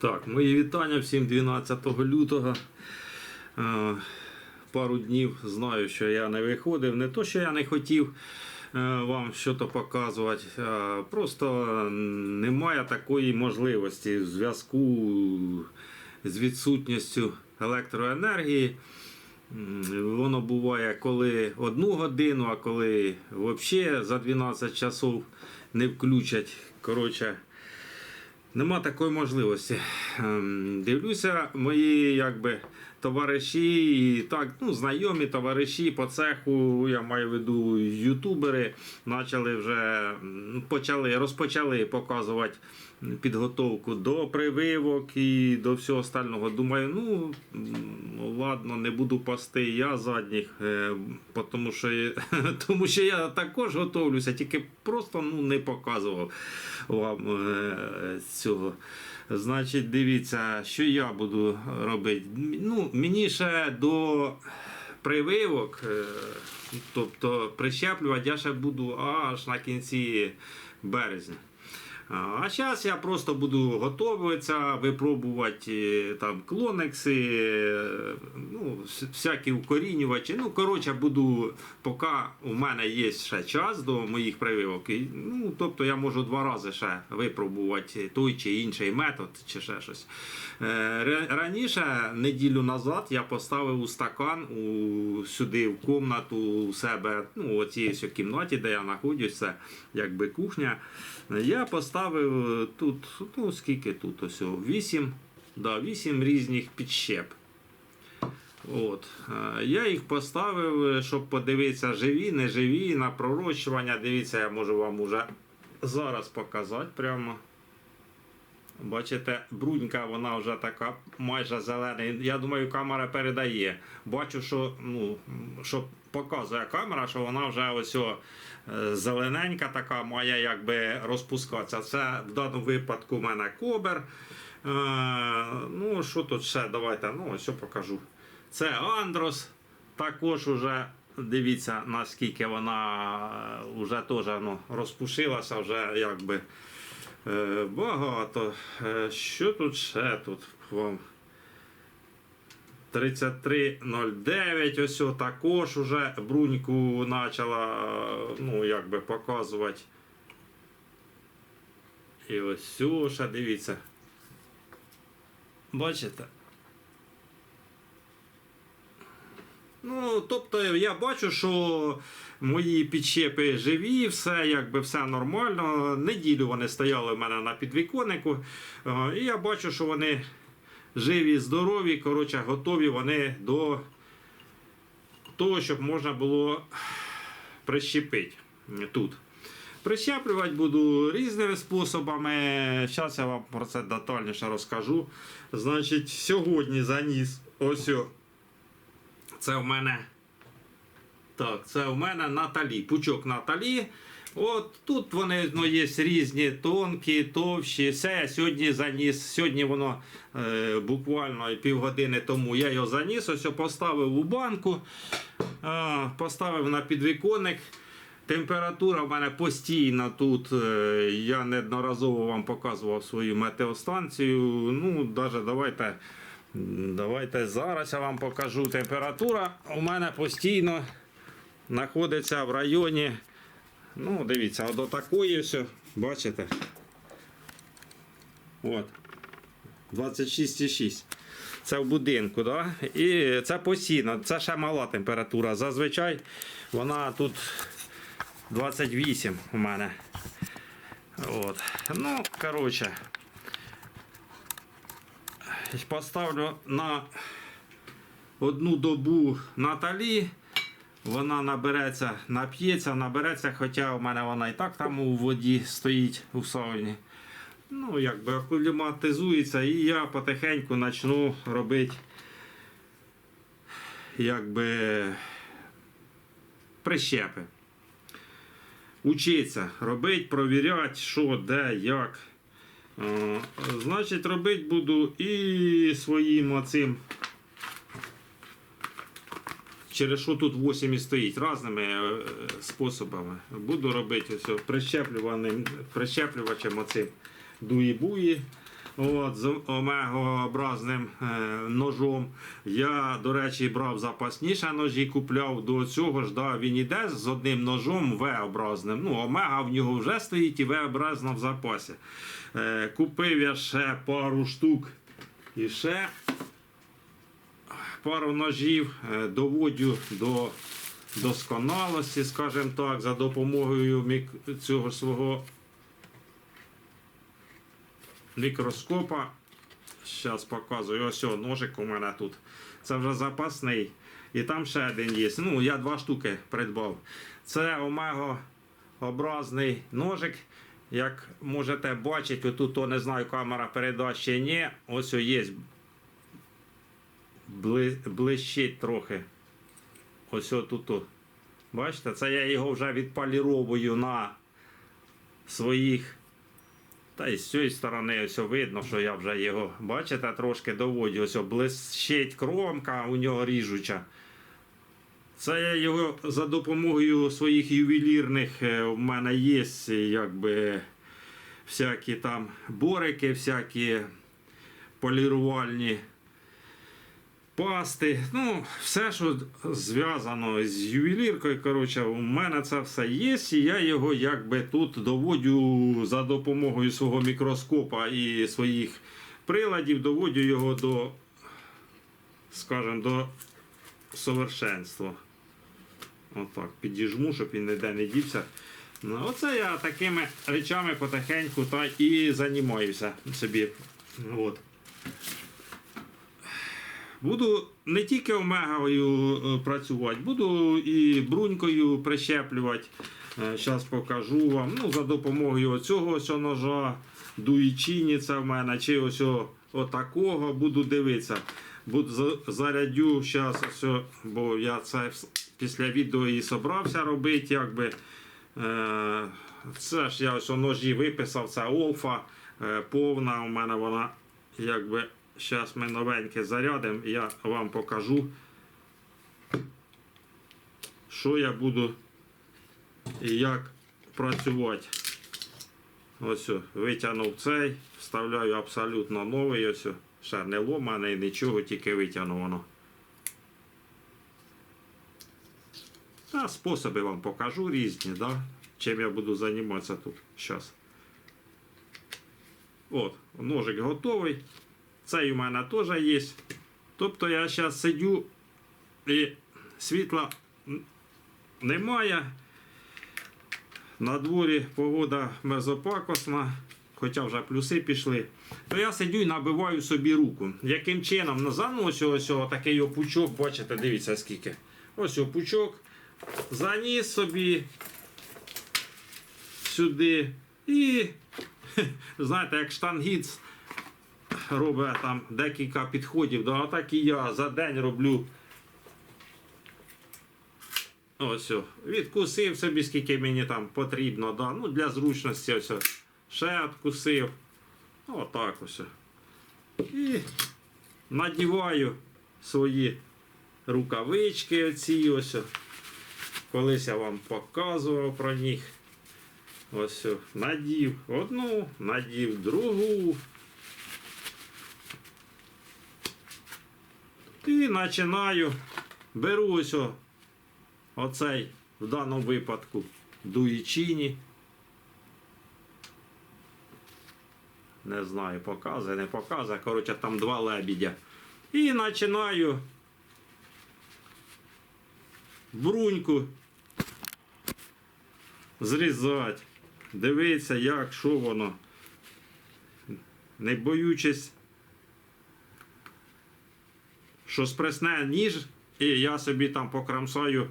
Так, мої вітання всім 12 лютого. Е, Пару днів знаю, що я не виходив. Не то, що я не хотів е, вам щось показувати, а просто немає такої можливості в зв'язку з відсутністю електроенергії. Воно буває коли одну годину, а коли взагалі за 12 часов не включать. Коротше, Нема такої можливості. Ем, Дивлюся, мої якби, товариші, так, ну, знайомі товариші по цеху, я маю в виду ютубери, почали вже почали, розпочали показувати підготовку до прививок і до всього остального. Думаю, ну ладно, не буду пасти я задніх, е, тому що, тому що я також готовлюся, тільки просто ну, не показував вам е, цього. Значить, дивіться, що я буду робити. Ну, мені ще до прививок, е, тобто прищеплювати, я ще буду аж на кінці березня. А зараз я просто буду готуватися, випробувати е, там клонекси, е, ну, всякі укорінювачі. Ну, коротше, буду, поки у мене є ще час до моїх прививок. Ну, тобто я можу два рази ще випробувати той чи інший метод, чи ще щось. Е, Раніше, неділю назад, я поставив у стакан у, сюди в комнату у себе, ну, у цій кімнаті, де я знаходжуся, якби кухня. Я поставив тут, ну скільки тут ось, 8, да, 8 різних підщеп. От. Е, Я їх поставив, щоб подивитися, живі, не живі, на пророщування. Дивіться, я можу вам уже зараз показати прямо. Бачите, брунька, вона вже така майже зелена. Я думаю, камера передає. Бачу, що, ну, що показує камера, що вона вже ось о, е, зелененька така має якби розпускатися. Це в даному випадку в мене кобер. Е, ну, що тут ще? Давайте, ну, ось покажу. Це Андрос. Також уже дивіться, наскільки вона вже теж ну, розпушилася, вже якби. Е, Багато. Е, Що тут ще тут вам? 3309, ось також уже бруньку почала е, ну, якби показувати. І ось ще дивіться. Бачите? Ну, тобто я бачу, що мої підщепи живі, все якби все нормально. Неділю вони стояли в мене на підвіконнику. Е, І я бачу, що вони живі, здорові, коротше, готові вони до того, щоб можна було прищепити тут. Прищеплювати буду різними способами. Зараз я вам про це детальніше розкажу. Значить, сьогодні заніс ось. це в мене. Так, це в мене Наталі. Пучок Наталі. От тут вони ну, є різні, тонкі, товщі. Все сьогодні заніс. Сьогодні воно е, буквально півгодини тому я його заніс, ось його поставив у банку, е, поставив на підвіконник. Температура в мене постійно тут. е, Я неодноразово вам показував свою метеостанцію. Ну, навіть давайте. Давайте зараз я вам покажу. Температура у мене постійно знаходиться в районі. Ну, дивіться, от до такої все, бачите? От. 26,6. Це в будинку, да? І це постійно, це ще мала температура. Зазвичай вона тут 28 у мене. От. Ну, коротше. Поставлю на одну добу Наталі. Вона набереться, нап'ється, набереться, хоча у мене вона і так там у воді стоїть у сауні. Ну, якби акліматизується, і я потихеньку почну робити якби прищепи. Учиться робити, провіряти, що, де, як. Е, Значить, робити буду і своїм оцим через що тут 8 і стоїть різними е, способами. Буду робити ось прищеплюваним, прищеплювачем оцим дуї-буї. От, з омегообразним е, ножом. Я, до речі, брав запасніше ножі, купляв до цього ж. Да, він іде з одним ножом В-образним. Ну, омега в нього вже стоїть і В-образна в запасі. Е, купив я ще пару штук і ще пару ножів. Е, доводю до досконалості, скажімо так, за допомогою цього свого мікроскопа. Зараз показую. Ось о, ножик у мене тут. Це вже запасний. І там ще один є. Ну, я два штуки придбав. Це омегообразний ножик. Як можете бачити, отут то не знаю, камера передасть чи ні. Ось є. Бли, блищить трохи. Ось отут. Бачите, це я його вже відполіровую на своїх та і з цієї сторони ось видно, що я вже його, бачите, трошки доводю. Ось блищить кромка у нього ріжуча. Це я його за допомогою своїх ювелірних, е, в мене є якби всякі там борики, всякі полірувальні пасти. Ну, все, що зв'язано з ювеліркою. Коротше, у мене це все є, і я його якби тут доводю за допомогою свого мікроскопа і своїх приладів, доводю його до, скажімо, до совершенства. Отак, підіжму, щоб він ніде не дівся. Ну, оце я такими речами потихеньку та і займаюся собі. От. Буду не тільки омегою е, працювати, буду і брунькою прищеплювати. Зараз покажу вам. Ну, за допомогою цього ось ножа, дуїчині це в мене, чи ось отакого буду дивитися. Буду зарядю зараз, ось, бо я це після відео і собрався робити. Якби. Е, Це ж я ось ножі виписав, це Олфа е, повна. У мене вона якби. Зараз ми новеньке зарядимо, і я вам покажу, що я буду і як працювати. Ось, витягнув цей, вставляю абсолютно новий. Ось, ще не ломаний, нічого, тільки витягнув воно. А способи вам покажу різні, да? чим я буду займатися тут зараз. От, ножик готовий. Цей у мене теж є. Тобто я зараз сидю і світла немає. На дворі погода мерзопакосна, хоча вже плюси пішли. То я сидю і набиваю собі руку. Яким чином? Ну, ось такий опучок, бачите, дивіться скільки. Ось опучок. Заніс собі сюди і, знаєте, як штангіц робить там декілька підходів, да, так і я за день роблю. Ось, відкусив собі, скільки мені там потрібно, да. ну, для зручності ось, ще відкусив. Отак ось. І надіваю свої рукавички оці ось. Колись я вам показував про них. Ось надів одну, надів другу. І починаю. Беру ось оцей в даному випадку дуїчині. Не знаю, показує, не показує. Коротше, там два лебідя. І починаю бруньку зрізати. Дивитися, як, що воно. Не боючись що спресне ніж, і я собі там покрамсаю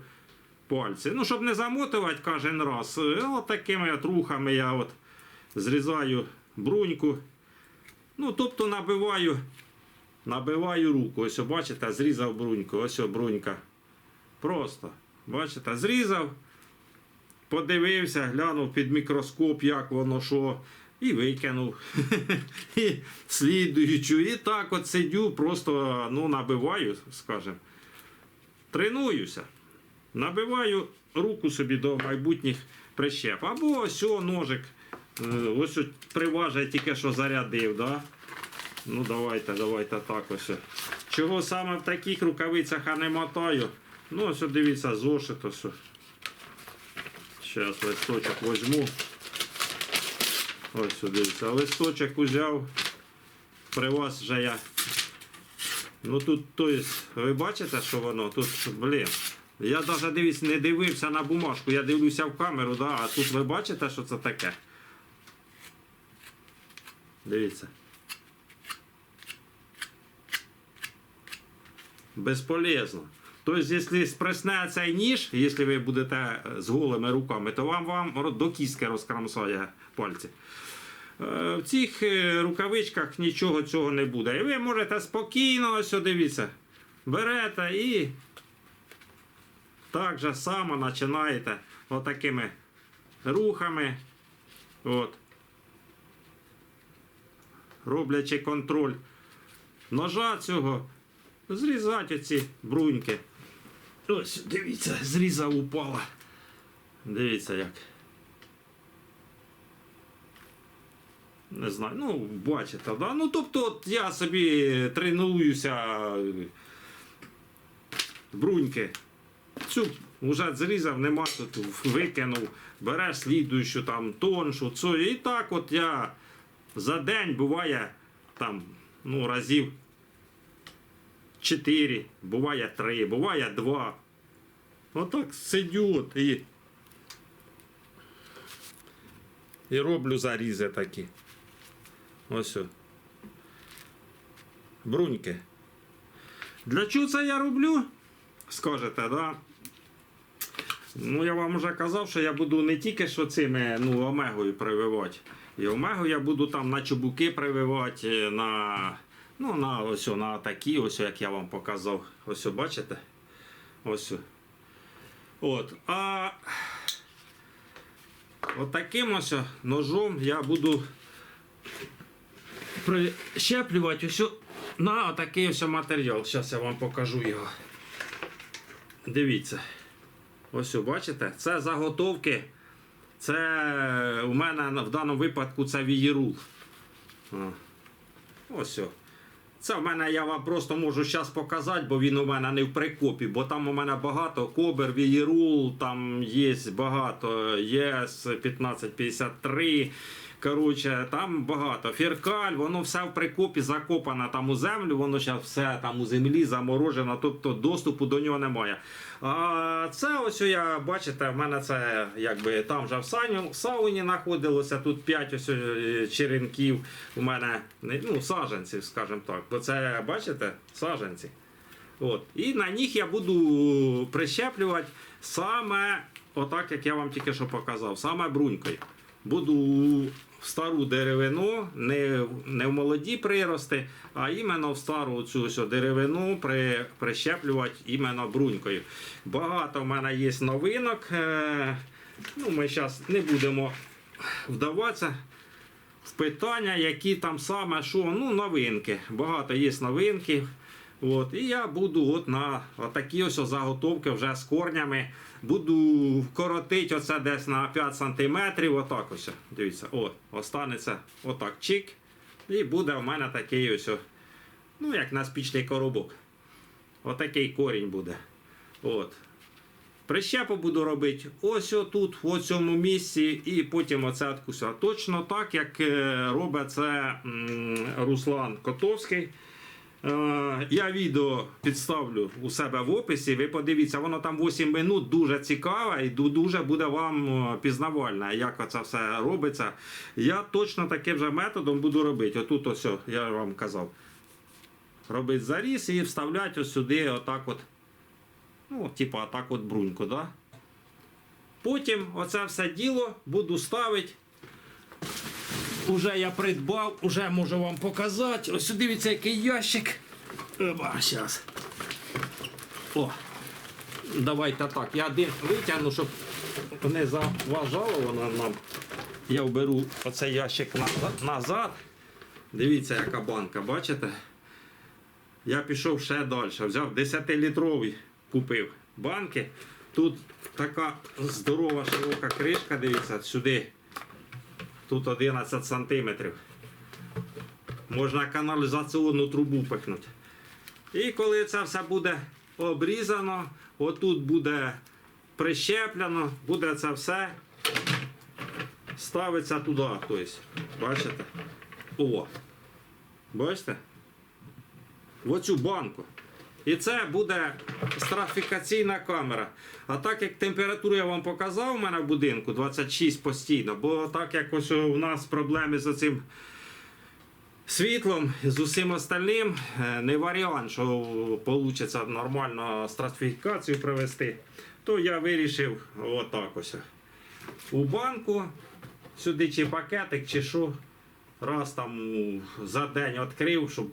пальці. Ну, щоб не замотувати кожен раз. е, От такими от рухами я от зрізаю бруньку. Ну, тобто набиваю, набиваю руку. Ось, бачите, зрізав бруньку. Ось брунька. Просто. Бачите, зрізав, подивився, глянув під мікроскоп, як воно що. І викинув. І слідуючу. І так от сидю, просто ну, набиваю, скажімо. Тренуюся. Набиваю руку собі до майбутніх прищеп. Або ось о, ножик. е, Ось от при тільки що зарядив. Да? Ну давайте, давайте так ось. Чого саме в таких рукавицях я не мотаю? Ну ось дивіться, зошит ось. Зараз листочок візьму. Ось дивіться, листочок узяв. При вас вже я. Ну тут, то ви бачите, що воно? Тут, блін. Я навіть дивіться, не дивився на бумажку, я дивлюся в камеру, да, а тут ви бачите, що це таке? Дивіться. Безполезно. Тобто, якщо спресне цей ніж, якщо ви будете е, з голими руками, то вам, вам до кістки розкрамсає пальці. Е, В цих е, рукавичках нічого цього не буде. І ви можете спокійно, ось дивіться, берете і так же само починаєте отакими рухами. От. Роблячи контроль ножа цього, зрізати ці бруньки. Ось, дивіться, зрізав упала. Дивіться як. Не знаю, ну, бачите, да? Ну, тобто, от я собі тренуюся бруньки. Цю вже зрізав, нема тут, викинув, береш слідуючу там тоншу, цю. І так от я за день буває там, ну, разів 4, буває 3, буває 2. Отак сидю і, і роблю зарізи такі. Ось. о. Бруньки. Для чого це я роблю? Скажете, да? Ну, я вам вже казав, що я буду не тільки що цими ну, омегою прививати. І омегу я буду там на чубуки прививати, на, ну, на, ось, на такі, ось, як я вам показав. Ось, бачите? Ось. От. А от таким ось ножом я буду прищеплювати ось на такий ось матеріал. Зараз я вам покажу його. Дивіться. Ось бачите? Це заготовки. Це у мене в даному випадку це вієрул. Ось. о. Це в мене я вам просто можу зараз показати, бо він у мене не в прикопі, бо там у мене багато кобер, вієрул, там є багато, ЄС 1553. Коротше, там багато. Фіркаль, воно все в прикопі закопане там у землю, воно зараз все там у землі заморожено, тобто доступу до нього немає. А це ось я, бачите, в мене це якби там вже в сауні, сауні знаходилося, тут 5 ось е, черенків у мене, не- ну, саженців, скажімо так. Бо це, бачите, саженці. От. І на них я буду прищеплювати саме отак, як я вам тільки що показав, саме брунькою. Буду в стару деревину, не, не в молоді прирости, а іменно в стару цю ось деревину при, прищеплювати іменно брунькою. Багато в мене є новинок. Е, ну, ми зараз не будемо вдаватися в питання, які там саме що, ну, новинки. Багато є новинки. От, і я буду от на такі ось заготовки вже з корнями. Буду коротити оце десь на 5 см. Отак ось. Дивіться, от, останеться отак чик. І буде в мене такий ось, ну як на спічний коробок. Отакий корінь буде. От. Прищепу буду робити ось тут, в цьому місці, і потім оце откуся. Точно так, як е, робить це Руслан Котовський. Е, Я відео підставлю у себе в описі. Ви подивіться, воно там 8 минут дуже цікаве і дуже буде вам е, пізнавальне, як це все робиться. Я точно таким же методом буду робити. Отут ось я вам казав. Робити заріз і вставляти ось сюди, отак от. Ну, типа отак от бруньку, да? Потім оце все діло буду ставити. Уже я придбав, уже можу вам показати. Ось дивіться, який ящик. Оба, зараз. О. Давайте так. Я один витягну, щоб не заважало воно нам. Я вберу оцей ящик назад. Дивіться, яка банка, бачите? Я пішов ще далі. Взяв 10-літровий, купив банки. Тут така здорова широка кришка, дивіться, сюди. Тут 11 сантиметрів. можна каналізаційну трубу пихнути. І коли це все буде обрізано, отут буде прищеплено, буде це все ставиться туди. Тобто, бачите? О. Бачите? В оцю банку. І це буде стратифікаційна камера. А так як температуру я вам показав у мене в будинку 26 постійно, бо так як у нас проблеми з цим світлом, з усім остальним, е, не варіант, що вийде нормально стратифікацію провести, то я вирішив отак ось. У банку сюди чи пакетик, чи що, раз там за день відкрив, щоб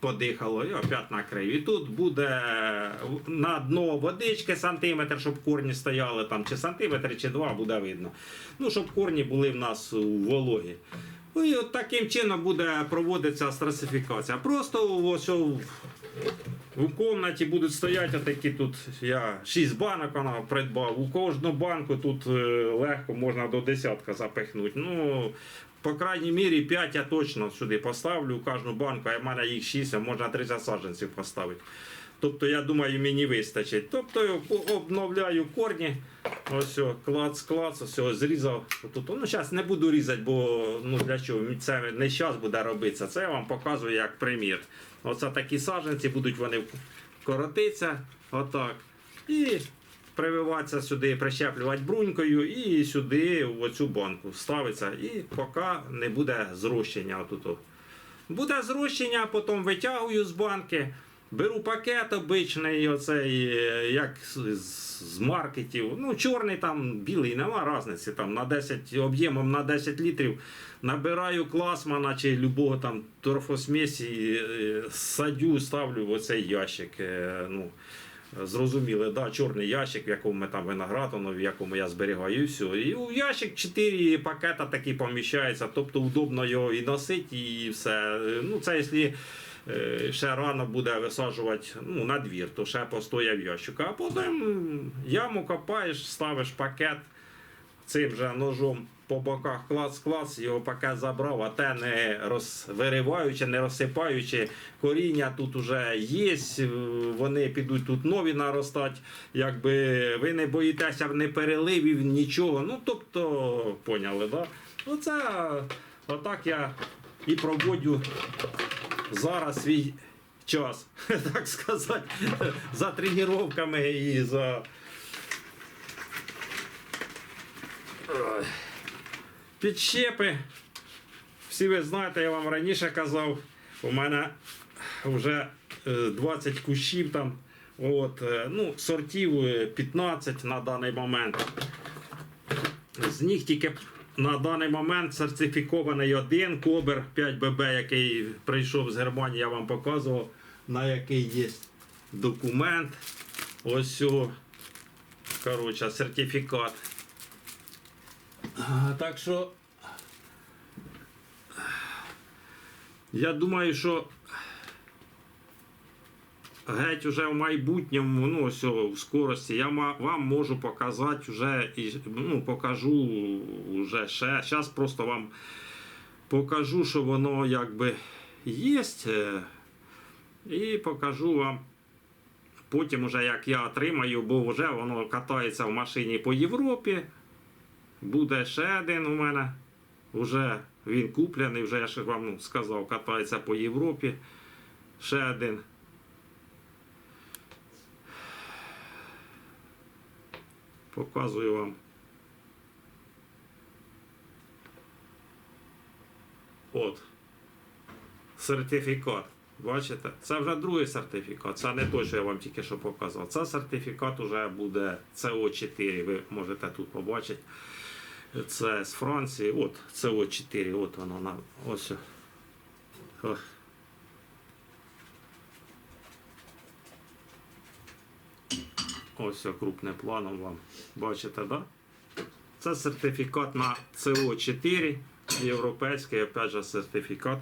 подихало і опять накрив. І тут буде на дно водички сантиметр, щоб корні стояли там, чи сантиметр, чи два буде видно. Ну, щоб корні були в нас у вологі. Ну, І от таким чином буде проводитися страсифікація. Просто ось у, кімнаті будуть стояти такі тут. Я 6 банок вона придбав. У кожну банку тут е, легко можна до десятка запихнути. Ну, по крайній мірі 5 я точно сюди поставлю. У кожну банку, а в мене їх 6, а можна 30 саджанців поставити. Тобто, я думаю, мені вистачить. Тобто обновляю корні. Ось клац, клац, ось зрізав. Тут, ну, зараз не буду різати, бо ну, для чого? Це не час буде робитися. Це я вам показую як примір. Оце такі саджанці, будуть вони коротитися. Отак. І прививатися сюди, прищеплювати брунькою і сюди в оцю банку ставиться. І поки не буде зрощення. Отут. Буде зрощення, потім витягую з банки. Беру пакет обичний, оцей, е, як з, маркетів. Ну, чорний там, білий, нема різниці. Там на 10 об'ємом на 10 літрів набираю класмана чи любого там торфосмесі, е, садю, ставлю в оцей ящик. е, Ну, Зрозуміли, да, чорний ящик, в якому ми там виноград, в якому я зберігаю, все. І у ящик 4 пакета такі поміщаються, тобто удобно його і носити, і все. Ну, це якщо ще рано буде висаджувати ну, на двір, то ще постояв ящик. А потім яму копаєш, ставиш пакет цим же ножом по боках клац-клац, його пакет забрав, а те не розвириваючи, не розсипаючи. Коріння тут вже є, вони підуть тут нові наростати. Якби ви не боїтеся не переливів, нічого. Ну, тобто, поняли, да? Оце отак я і проводжу зараз свій час, так сказати, за тренуваннями і за. Підщепи. Всі ви знаєте, я вам раніше казав, у мене вже е, 20 кущів там. От, е, ну, сортів е, 15 на даний момент. З них тільки на даний момент сертифікований один кобер 5ББ, який прийшов з Германії, я вам показував, на який є документ. Ось о, коротше, сертифікат. Так що я думаю, що геть уже в майбутньому, ну ось в скорості, я вам можу показати вже ну, покажу вже ще. Зараз просто вам покажу, що воно якби є. е, І покажу вам. Потім, уже як я отримаю, бо вже воно катається в машині по Європі. Буде ще один у мене. Вже він куплений, вже я ж вам ну, сказав, катається по Європі. Ще один. Показую вам. От. Сертифікат. Бачите? Це вже другий сертифікат. Це не той, що я вам тільки що показав. Це сертифікат вже буде СО4. Ви можете тут побачити. Це з Франції. От СО4. От воно на ось. Ось крупним планом вам. Бачите, да? Це сертифікат на СО4, європейський, опять же, сертифікат.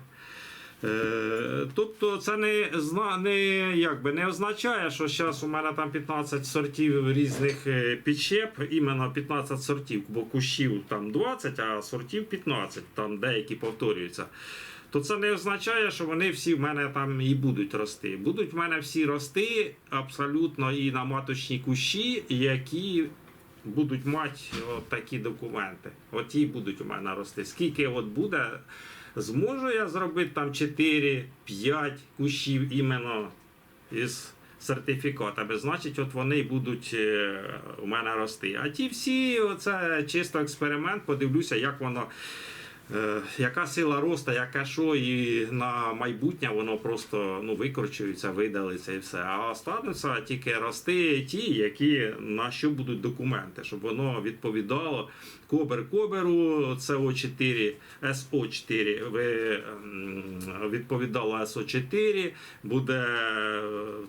Е, Тобто це не, не, якби, не означає, що зараз у мене там 15 сортів різних е, підщеп, іменно 15 сортів, бо кущів там 20, а сортів 15, там деякі повторюються. То це не означає, що вони всі в мене там і будуть рости. Будуть в мене всі рости абсолютно і на маточні кущі, які будуть мати от такі документи. От ті будуть у мене рости. Скільки от буде, зможу я зробити там 4-5 кущів іменно із сертифікатами. Значить, от вони будуть е, у мене рости. А ті всі, це чисто експеримент, подивлюся, як воно. Е, яка сила росту, яке що, і на майбутнє воно просто ну, викорчується, видалиться і все. А остануться тільки рости ті, які на що будуть документи, щоб воно відповідало кобер коберу, СО4, СО4 ви, відповідало СО4, буде е,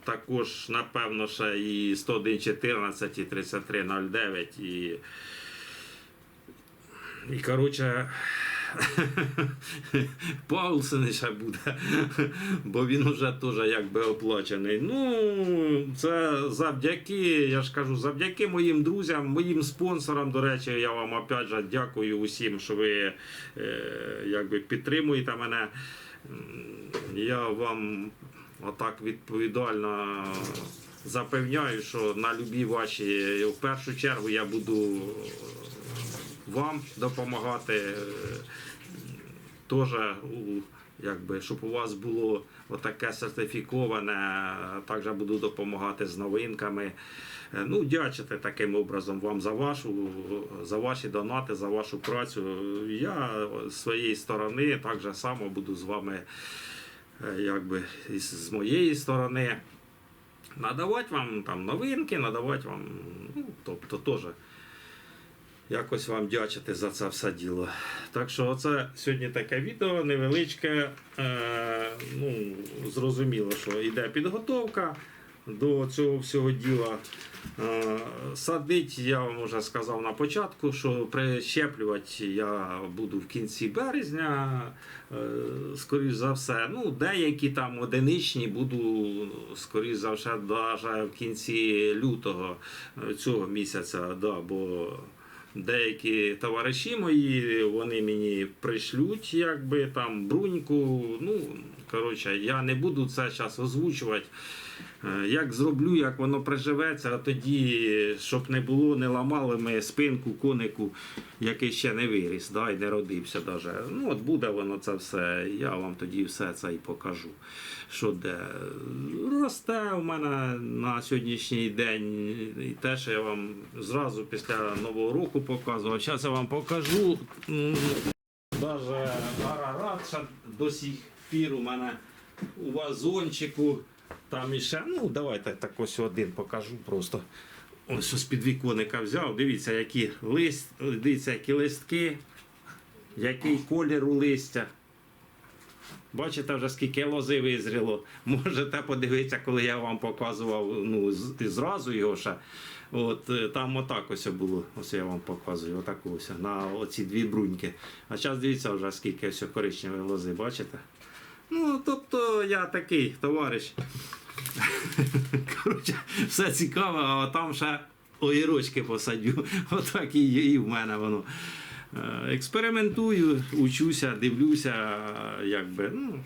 також, напевно, ще і 101.14, і 33.09, і і коротше, Паулсен ще буде, бо він вже теж якби оплачений. Ну, це завдяки, я ж кажу, завдяки моїм друзям, моїм спонсорам. До речі, я вам опять же дякую усім, що ви е, якби підтримуєте мене. Я вам отак відповідально запевняю, що на любі ваші, в першу чергу я буду вам допомагати. е, Теж якби, щоб у вас було отаке сертифіковане, також буду допомагати з новинками. Е, Ну, дячити таким образом вам за вашу, за ваші донати, за вашу працю. Я з своєї сторони так же само буду з вами, е, якби з моєї сторони. Надавати вам там новинки, надавати вам, ну, тобто теж якось вам дячити за це все діло. Так що оце сьогодні таке відео невеличке. Е, ну, зрозуміло, що йде підготовка до цього всього діла. Е, садить, я вам вже сказав на початку, що прищеплювати я буду в кінці березня, е, скоріш за все. Ну, деякі там одиничні буду, скоріш за все, навіть в кінці лютого е, цього місяця. Да, бо деякі товариші мої, вони мені пришлють, якби там бруньку. Ну, коротше, я не буду це зараз озвучувати. Е, Як зроблю, як воно приживеться, а тоді, щоб не було, не ламали ми спинку конику, який ще не виріс, да, і не родився даже. Ну, от буде воно це все. Я вам тоді все це і покажу. Що де росте у мене на сьогоднішній день, і те, що я вам зразу після Нового року показував. Зараз я вам покажу. Даже арарат ще до сих пір у мене у вазончику. Там іще, ну давайте так ось один покажу просто. Ось з підвіконника взяв. Дивіться, які лист, дивіться, які листки, який колір у листя. Бачите, вже скільки лози визріло. Можете подивитися, коли я вам показував ну, зразу його ще. От е, там отак ось було. Ось я вам показую, отак ось на оці дві бруньки. А зараз дивіться вже скільки ось коричневої лози, бачите? Ну, тобто я такий товариш. Коротше, все цікаво, а там ще огірочки посадю. Отак і, і в мене воно. Е, Експериментую, учуся, дивлюся, якби, ну,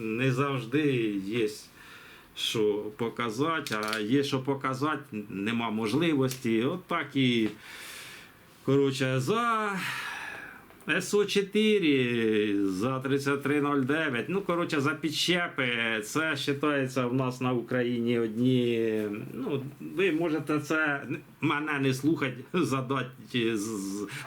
не завжди є що показати, а є що показати, нема можливості. От так і коротше, за СО4 за 3309. Ну, коротше, за підщепи. Це вважається в нас на Україні одні. Ну, ви можете це мене не слухати, задати,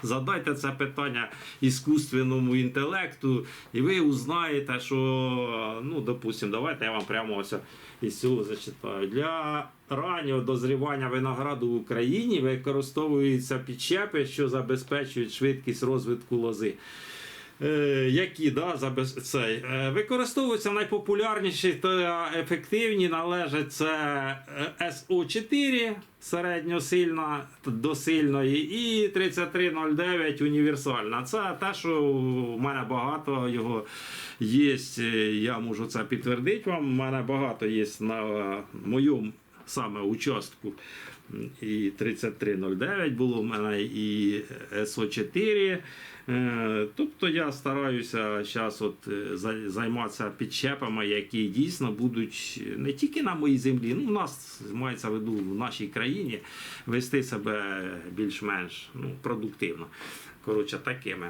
задайте це питання іскусственному інтелекту, і ви узнаєте, що, ну, допустимо, давайте я вам прямо ось із цього зачитаю. Для раннього дозрівання винограду в Україні використовуються підщепи, що забезпечують швидкість розвитку лози. Е, які да, забез... цей, е, використовуються найпопулярніші та ефективні належать це е, СО4 середньосильна до і 3309 універсальна. Це те, що в мене багато його є. Я можу це підтвердити вам. У мене багато є на моєму саме участку. і 3309 було в мене, і СО4. Е, Тобто я стараюся зараз от е, займатися підщепами, які дійсно будуть не тільки на моїй землі, ну у нас мається в виду в нашій країні вести себе більш-менш ну, продуктивно. Коротше, такими.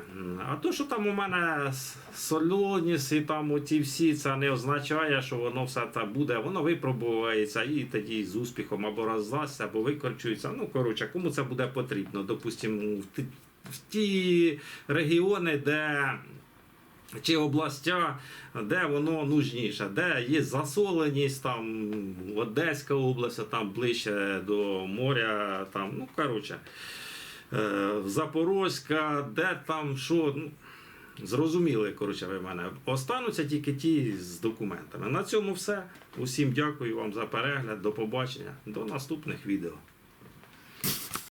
А то, що там у мене с- солоність і там оці всі, це не означає, що воно все це буде, воно випробується і тоді з успіхом або роздасться, або викорчується. Ну, коротше, кому це буде потрібно? Допустимо, в ті, регіони, де чи областя, де воно нужніше, де є засоленість, там Одеська область, там ближче до моря, там, ну коротше, Запорозька, де там що. Ну, Зрозуміли, коротше, ви мене. Остануться тільки ті з документами. На цьому все. Усім дякую вам за перегляд. До побачення. До наступних відео.